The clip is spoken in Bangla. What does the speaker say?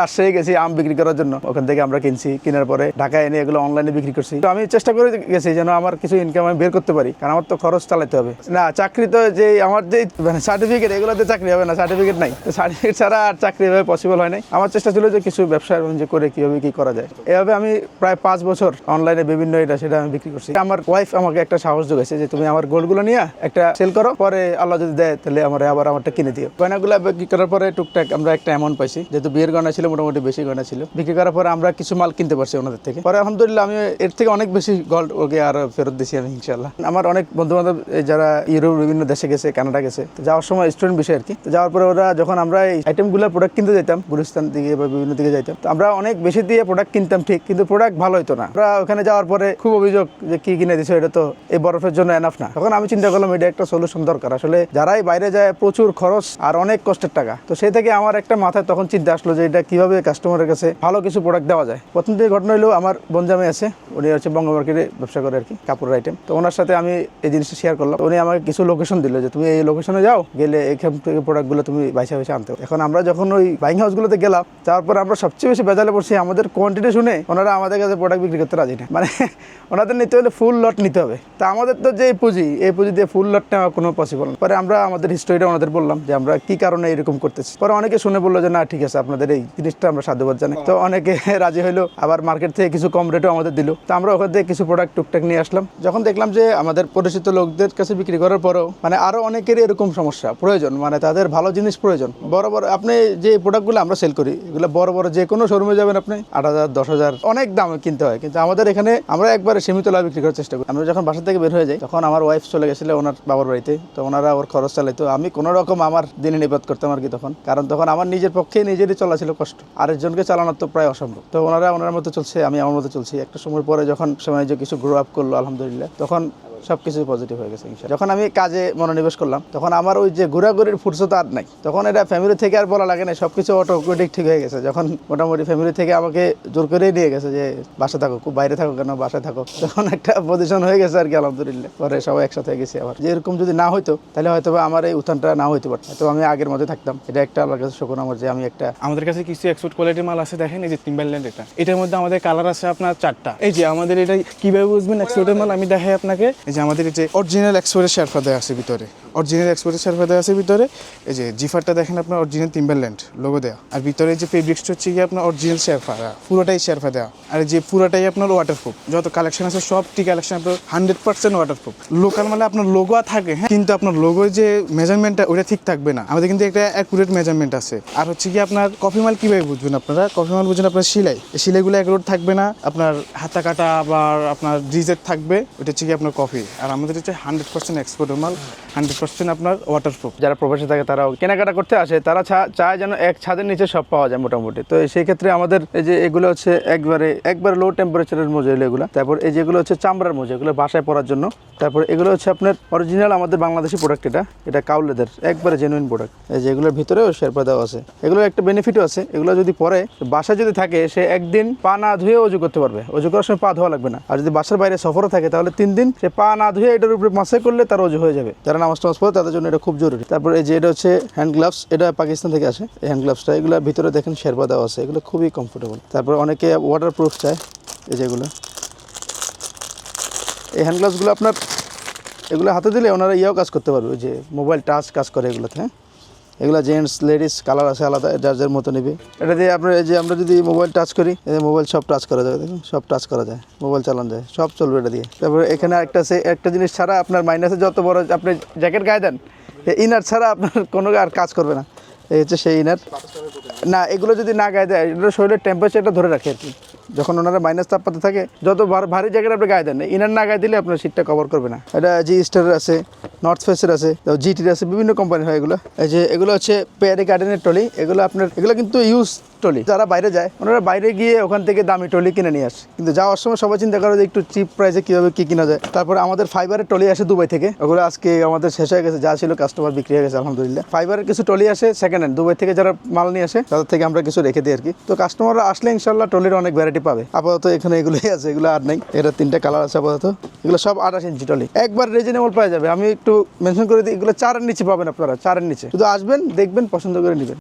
রাজশাহী গেছি আম বিক্রি করার জন্য। ওখান থেকে আমরা কিনছি, কেনার পরে ঢাকায় এনে এগুলো অনলাইনে বিক্রি করছি। তো আমি চেষ্টা করে গেছি যেন আমার কিছু ইনকাম আমি বের করতে পারি, কারণ আমার তো খরচ চালাতে হবে। না, চাকরি তো যে আমার যে মানে সার্টিফিকেট এগুলোতে চাকরি হবে না সার্টিফিকেট নাই। তো সার্টিফিকেট ছাড়া আর চাকরি এভাবে পসিবল হয় নাই। আমার চেষ্টা ছিল যে কিছু ব্যবসা বাণিজ্য করে কীভাবে কী করা যায়। এভাবে আমি প্রায় পাঁচ বছর অনলাইনে বিভিন্ন এটা সেটা আমি বিক্রি করছি। আমার ওয়াইফ আমাকে একটা সাহস যোগাইছে যে তুমি আমার গোলগুলো নিয়ে একটা সেল করো, পরে আল্লাহ যদি দেয় তাহলে আমার আবার আমারটা কিনে দিও। গয়নাগুলো বিক্রি করার পরে টুকটাক আমরা একটা অ্যামাউন্ট পাইছি, যেহেতু বিয়ের গয়না ছিল, মোটামুটি বেশি গয়না ছিল। বিক্রি করার পরে আমরা কিছু মাল কিনতে পারছি ওনাদের থেকে। পরে আলহামদুলিল্লাহ আমি এর থেকে অনেক বেশি গোল্ড ওকে আর ফেরত দিছি আমি ইনশাল্লাহ আমার অনেক বন্ধু বান্ধব যারা ইউরোপ, বিভিন্ন দেশে গেছে, কানাডা গেছে যাওয়ার সময় স্টুডেন্ট বিষয় আর কি। যাওয়ার পরে ওরা যখন আমরা এই আইটেমগুলো প্রোডাক্ট কিনতে যেতাম গুলিস্তান দিকে বা বিভিন্ন দিকে যাইতাম, তো আমরা অনেক বেশি দিয়ে প্রোডাক্ট কিনতাম, ঠিক, কিন্তু প্রোডাক্ট ভালো হতো না। আমরা ওখানে যাওয়ার পরে খুব অভিযোগ যে কি কিনে দিছো, এটা তো এই বরফের জন্য এনাফ না। তখন আমি চিন্তা করলাম, এটা একটা সলিউশন দরকার। আসলে যারাই বাইরে যায়, প্রচুর খরচ আর অনেক কষ্টের টাকা। তো সেই থেকে আমার একটা মাথায় তখন চিন্তা আসলো যে এটা কীভাবে কাস্টমারের কাছে ভালো কিছু প্রোডাক্ট দেওয়া যায়? প্রথম থেকে ঘটনা হলো, আমার বনজামে আছে, উনি হচ্ছে বঙ্গ মার্কেটে ব্যবসা করে আর কি কাপড়ের আইটেম তো ওনার সাথে আমি এই জিনিসটা শেয়ার করলাম। উনি আমাকে কিছু লোকেশন দিল যে, তুমি এই লোকেশনে যাও, গেলে এখান থেকে প্রোডাক্টগুলো তুমি বাইসা বাইসা আনতে। এখন আমরা যখন ওই বাইং হাউসগুলোতে গেলাম, তারপর আমরা সবচেয়ে বেশি বেজালে পড়ছি আমাদের কোয়ান্টিটি শুনে ওনারা আমাদের কাছে প্রোডাক্ট বিক্রি করতে রাজি না। মানে ওনাদের নিতে হলে ফুল লট নিতে হবে। তা আমাদের তো যে পুঁজি, এই পুঁজি দিয়ে ফুল লট নেওয়া কোনো পসিবল না। পরে আমরা আমাদের হিস্টোরিটা ওনাদের বললাম যে, আমরা কি কারণে এরকম করতেছি? পরে অনেকে শুনে বলল যে, না, ঠিক আছে, আপনাদের এই জিনিসটা আমরা সাধ্যবাদ জানাই। তো অনেকে রাজি হইল, আবার মার্কেট থেকে কিছু কম রেটও আমাদের দিল। তো আমরা ওখান থেকে কিছু প্রোডাক্ট টুকটাক নিয়ে আসলাম। যখন দেখলাম যে আমাদের পরিচিত লোকদের কাছে বিক্রি করার পরেও মানে আরও অনেকেরই এরকম সমস্যা, প্রয়োজন মানে তাদের ভালো জিনিস প্রয়োজন। বড় বড়, আপনি যে প্রোডাক্টগুলো আমরা সেল করি, এগুলো বড় বড় যে কোনো শোরুমে যাবেন আপনি, আট হাজার, দশ হাজার, অনেক দামে কিনতে হয়। কিন্তু আমাদের এখানে আমরা একবারে সীমিত লাভ বিক্রি করার চেষ্টা করি। আমরা যখন বাসা থেকে বের হয়ে যাই, তখন আমার ওয়াইফ চলে গেছিল ওনার বাবার বাড়িতে। তো ওনারা ওর খরচ চালাইতো। আমি কোনো রকম আমার দিনে নিবাদ করতাম আর কি তখন। কারণ তখন আমার নিজের পক্ষে নিজেরই চলা ছিল কষ্ট। আরেকজনকে চালানো তো প্রায় অসম্ভব। তো ওনারা, ওনার মতো চলছে, আমি আমার মতো চলছি। একটা সময় পরে যখন সময় যে কিছু গ্রো আপ করল, আলহামদুলিল্লাহ, তখন সব কিছু পজিটিভ হয়ে গেছে যখন আমি কাজে মনোনিবেশ করলাম, তখন আমার ওই যে ঘোরাঘুরির ফুরসত আর নাই। তখন এটা ফ্যামিলি থেকে আর বলা লাগে না সব কিছু অটোমেটিক ঠিক হয়ে গেছে। যখন মোটামুটি ফ্যামিলি থেকে আমাকে জোর করেই নিয়ে গেছে যে, বাসা থাকো, খুব বাইরে থাকো কেন, বাসায় থাকো? তখন একটা পজিশন হয়ে গেছে আর কি, আলহামদুলিল্লাহ। পরে সবাই একসাথে গেছি আবার। যে এরকম যদি না হইতো, তাহলে হয়তো আমার এই উত্থানটা না হইতে পারতো। তো আমি আগের মধ্যে থাকতাম। এটা একটা আল্লাহর কাছে শকুন আমার যে আমি একটা আমাদের কাছে কিছু এক্সপোর্ট কোয়ালিটির মাল আছে, দেখেন, এই যে টিম্বারল্যান্ড এটা। এটার মধ্যে আমাদের কালার আছে আপনার চারটা। এই যে আমাদের এটা কীভাবে বুঝবেন এক্সপোর্টের মাল? আমি দেখাই আপনাকে। এই যে আমাদের যে অরিজিনাল এক্সপোরের শেরফা দেওয়া আছে ভিতরে। অরিজিনাল এক্সপোর্টের দেওয়া আছে ভিতরে। এই যে জিফারটা দেখেন আপনার অরিজিনাল টিম্বারল্যান্ড লোগো দেওয়া আর ভিতরে যে ফেব্রিক্সটা হচ্ছে গিয়ে আপনার অরিজিনাল শেরফা দেওয়া পুরোটাই শেরফা দেওয়া আর যে পুরোটাই আপনার ওয়াটারপ্রুফ যত কালেকশন আছে সব টি কালেকশন আপনার হান্ড্রেড পার্সেন্ট ওয়াটারপ্রুফ লোকাল মানে আপনার লোগো থাকে হ্যাঁ কিন্তু আপনার লোগোর যে মেজারমেন্টটা ওটা ঠিক থাকবে না। আমাদের কিন্তু একটা অ্যাকুরেট মেজারমেন্ট আছে। আর হচ্ছে কি আপনার কফি মাল কীভাবে বুঝবেন আপনারা? কফি মাল বুঝবেন আপনার সিলাই। এই সিলাইগুলো অ্যাকুরেট থাকবে না। আপনার হাতা কাটা আবার আপনার ডিজেট থাকবে, ওটা হচ্ছে কি আপনার কফি আর আমাদের হচ্ছে হান্ড্রেড পার্সেন্ট এক্সপোর্টের মাল হান্ড্রেড পার্সেন্ট আপনার ওয়াটারপ্রুফ যারা প্রবাসী থাকে, তারাও কেনাকাটা করতে আসে, তারা চায় যেন এক ছাদের নিচে সব পাওয়া যায় মোটামুটি। তো সেই ক্ষেত্রে আমাদের এই যে এগুলো হচ্ছে একবারে একবারে লো টেম্পারেচারের মোজা এগুলো। তারপর এই যেগুলো হচ্ছে চামড়ার মোজা, এগুলো বাসায় পরার জন্য। তারপর এগুলো হচ্ছে আপনার অরিজিনাল আমাদের বাংলাদেশি প্রোডাক্ট এটা। এটা কাউলেদের একবারে জেনুইন প্রোডাক্ট এই যে এগুলোর ভিতরেও শেরপা দেওয়া আছে। এগুলোর একটা বেনিফিটও আছে। এগুলো যদি পরে বাসায় যদি থাকে, সে একদিন পা না ধুয়ে অজু করতে পারবে। অজু করার সময় পা ধোয়া লাগবে না। আর যদি বাসার বাইরে সফরে থাকে, তাহলে তিন দিন সে পা না ধুয়ে এটার উপরে মাসে করলে তার অজু হয়ে যাবে। যারা নামাজ পড়ে তাদের জন্য এটা খুব জরুরি। তারপরে এই যে এটা হচ্ছে হ্যান্ড গ্লাভস এটা পাকিস্তান থেকে আসে। এই হ্যান্ড গ্লাভসটা এগুলো ভিতরে দেখেন শেরপা দেওয়া আছে, এগুলো খুবই কমফোর্টেবল তারপর অনেকে ওয়াটার প্রুফ চায়, এই যেগুলো এই হ্যান্ড গ্লাভসগুলো আপনার, এগুলো হাতে দিলে ওনারা ইয়েও কাজ করতে পারবে যে মোবাইল টাচ কাজ করে এগুলোতে হ্যাঁ? এগুলো জেন্টস লেডিস কালার আছে আলাদা, যার যার মতো নেবে। এটা দিয়ে আপনার এই যে আমরা যদি মোবাইল টাচ করি যে মোবাইল সব টাচ করা যাবে, দেখুন, সব টাচ করা যায় মোবাইল চালানো যায়, সব চলবে এটা দিয়ে। তারপরে এখানে একটা আছে, একটা জিনিস ছাড়া আপনার মাইনাসে যত বড় আপনি জ্যাকেট গায়ে দেন ইনার ছাড়া আপনার কোনো আর কাজ করবে না। এই হচ্ছে সেই ইনার না, এগুলো যদি না গায়ে দেয়, এগুলো শরীরের টেম্পারেচারটা ধরে রাখে আর কি। যখন ওনারা মাইনাস তাপমাত্রা থাকে, যত ভার- জ্যাকেট আপনি গায়ে দেন ইনার না গায়ে দিলে আপনার শীতটা কভার করবে না। এটা জি স্টারের আছে নর্থ ফেসের আছে জিটির আছে, বিভিন্ন কোম্পানি হয় এগুলো। এই যে এগুলো হচ্ছে পেয়ারি গার্ডেনের টলি এগুলো আপনার, এগুলো কিন্তু ইউজ টলি যারা বাইরে যায়, ওনারা বাইরে গিয়ে ওখান থেকে দামি টলি কিনে নিয়ে আসে। কিন্তু যাওয়ার সময় সবাই চিন্তা করে যে একটু চিপ প্রাইসে কীভাবে কী কিনা যায়। তারপরে আমাদের ফাইবারের টলি আসে দুবাই থেকে। ওগুলো আজকে আমাদের শেষ হয়ে গেছে, যা ছিল কাস্টমার বিক্রি হয়ে গেছে, আলহামদুলিল্লাহ। ফাইবারের কিছু টলি আসে সেকেন্ড হ্যান্ড দুবাই থেকে যারা মাল নিয়ে আসে, তাদের থেকে আমরা কিছু রেখে দিই আর কি। তো কাস্টমাররা আসলে ইনশাল্লাহ টলির অনেক ভ্যারাইটি পাবে। আপাতত এখানে এগুলোই আছে, এগুলো আর নেই। এটা তিনটা কালার আছে আপাতত। এগুলো সব আঠাশ ইঞ্চি টলি একবার রিজনেবল পাওয়া যাবে। আমি একটু মেনশন করে দিই, এগুলো চারের নিচে পাবেন আপনারা, চারের নিচে। শুধু আসবেন, দেখবেন, পছন্দ করে নেবেন।